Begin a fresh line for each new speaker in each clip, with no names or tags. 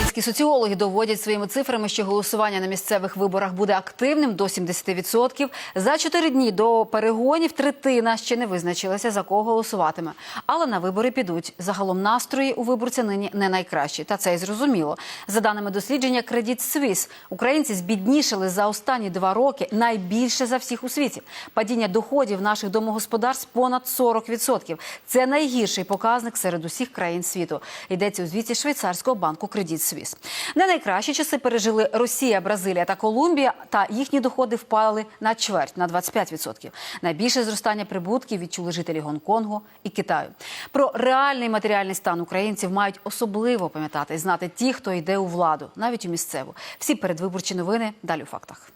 Українські соціологи доводять своїми цифрами, що голосування на місцевих виборах буде активним до 70%. За чотири дні до перегонів третина ще не визначилася за кого голосуватиме. Але на вибори підуть. Загалом настрої у виборця нині не найкращі. Та це й зрозуміло. За даними дослідження Credit Suisse, українці збіднішали за останні два роки найбільше за всіх у світі. Падіння доходів наших домогосподарств понад 40%. Це найгірший показник серед усіх країн світу. Йдеться у звіті швейцарського банку Credit Suisse. Не найкращі часи пережили Росія, Бразилія та Колумбія, та їхні доходи впали на чверть на 25%. Найбільше зростання прибутків відчули жителі Гонконгу і Китаю. Про реальний матеріальний стан українців мають особливо пам'ятати і знати ті, хто йде у владу, навіть у місцеву. Всі передвиборчі новини далі у фактах.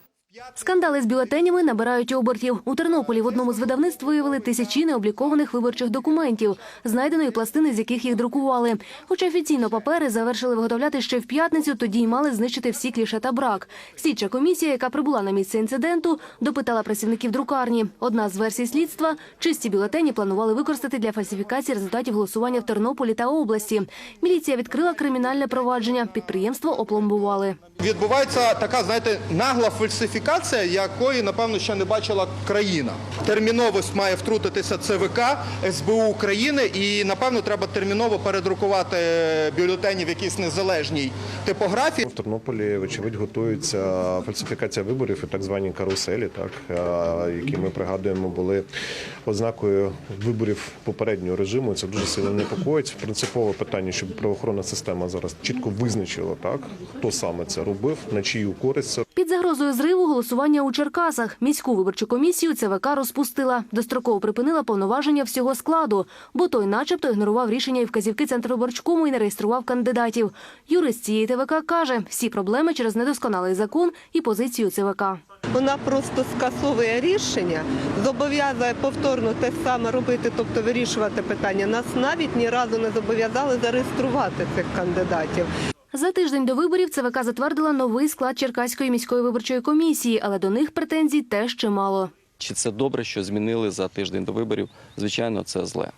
Скандали з бюлетенями набирають обертів. У Тернополі в одному з видавництв виявили тисячі необлікованих виборчих документів, знайденої пластини, з яких їх друкували. Хоча офіційно папери завершили виготовляти ще в п'ятницю, тоді й мали знищити всі кліше та брак. Слідча комісія, яка прибула на місце інциденту, допитала працівників друкарні. Одна з версій слідства чисті бюлетені планували використати для фальсифікації результатів голосування в Тернополі та області. Міліція відкрила кримінальне провадження. Підприємство опломбували.
Відбувається така, знаєте, нагла фальсифікація, якої, напевно, ще не бачила країна. Терміновість має втрутитися ЦВК, СБУ України, і, напевно, треба терміново передрукувати бюлетені в якійсь незалежній типографії.
В Тернополі, вочевидь, готується фальсифікація виборів і так звані каруселі, так е, які ми пригадуємо, були ознакою виборів попереднього режиму. Це дуже сильно непокоїть. Принципове питання, щоб правоохоронна система зараз чітко визначила, так хто саме це робив, на чию користь це
загрозою зриву голосування у Черкасах міську виборчу комісію ЦВК розпустила. Достроково припинила повноваження всього складу, бо той, начебто, ігнорував рішення і вказівки Центрвиборчкому і не реєстрував кандидатів. Юрист цієї ТВК каже, всі проблеми через недосконалий закон і позицію ЦВК.
Вона просто скасовує рішення, зобов'язує повторно те саме робити, тобто вирішувати питання. Нас навіть ні разу не зобов'язали зареєструвати цих кандидатів.
За тиждень до виборів ЦВК затвердила новий склад Черкаської міської виборчої комісії, але до них претензій теж чимало.
Чи це добре, що змінили за тиждень до виборів? Звичайно, це зле.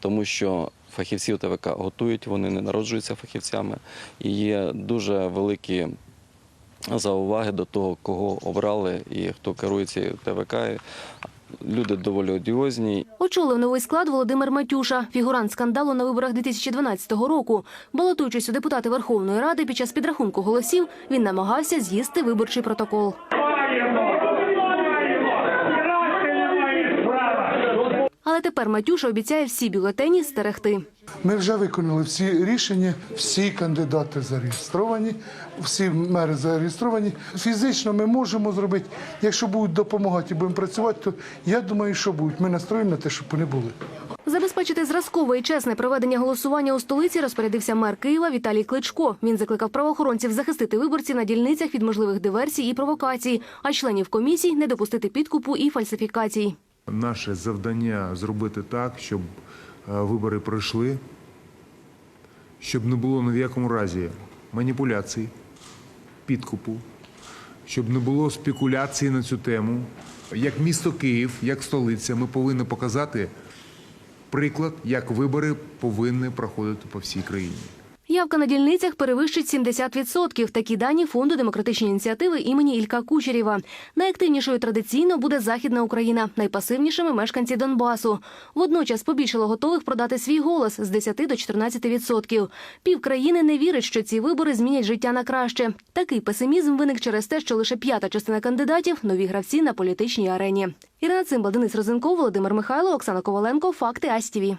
Тому що фахівців ТВК готують, вони не народжуються фахівцями. І є дуже великі зауваги до того, кого обрали і хто керує цією ТВК. Люди доволі одіозні.
Очолив новий склад Володимир Матюша, фігурант скандалу на виборах 2012 року. Балотуючись у депутати Верховної Ради під час підрахунку голосів, він намагався з'їсти виборчий протокол. Але тепер Матюша обіцяє всі бюлетені стерегти.
Ми вже виконали всі рішення, всі кандидати зареєстровані, всі мери зареєстровані. Фізично ми можемо зробити. Якщо будуть допомагати і будемо працювати, то я думаю, що будуть. Ми настроєні на те, щоб вони були.
Забезпечити зразкове і чесне проведення голосування у столиці розпорядився мер Києва Віталій Кличко. Він закликав правоохоронців захистити виборців на дільницях від можливих диверсій і провокацій, а членів комісій не допустити підкупу і фальсифікацій.
Наше завдання зробити так, щоб е, вибори пройшли, щоб не було ні в якому разі маніпуляцій, підкупу, щоб не було спекуляцій на цю тему. Як місто Київ, як столиця, ми повинні показати приклад, як вибори повинні проходити по всій країні.
Явка на дільницях перевищить 70%. Такі дані фонду демократичні ініціативи імені Ілька Кучерєва. Найактивнішою традиційно буде Західна Україна, найпасивнішими мешканці Донбасу. Водночас побільшало готових продати свій голос з 10 до 14%. Пів країни не вірить, що ці вибори змінять життя на краще. Такий песимізм виник через те, що лише п'ята частина кандидатів нові гравці на політичній арені. Ірина Цимбал, Денис Розенков, Володимир Михайло, Оксана Коваленко. Факти АСТВ.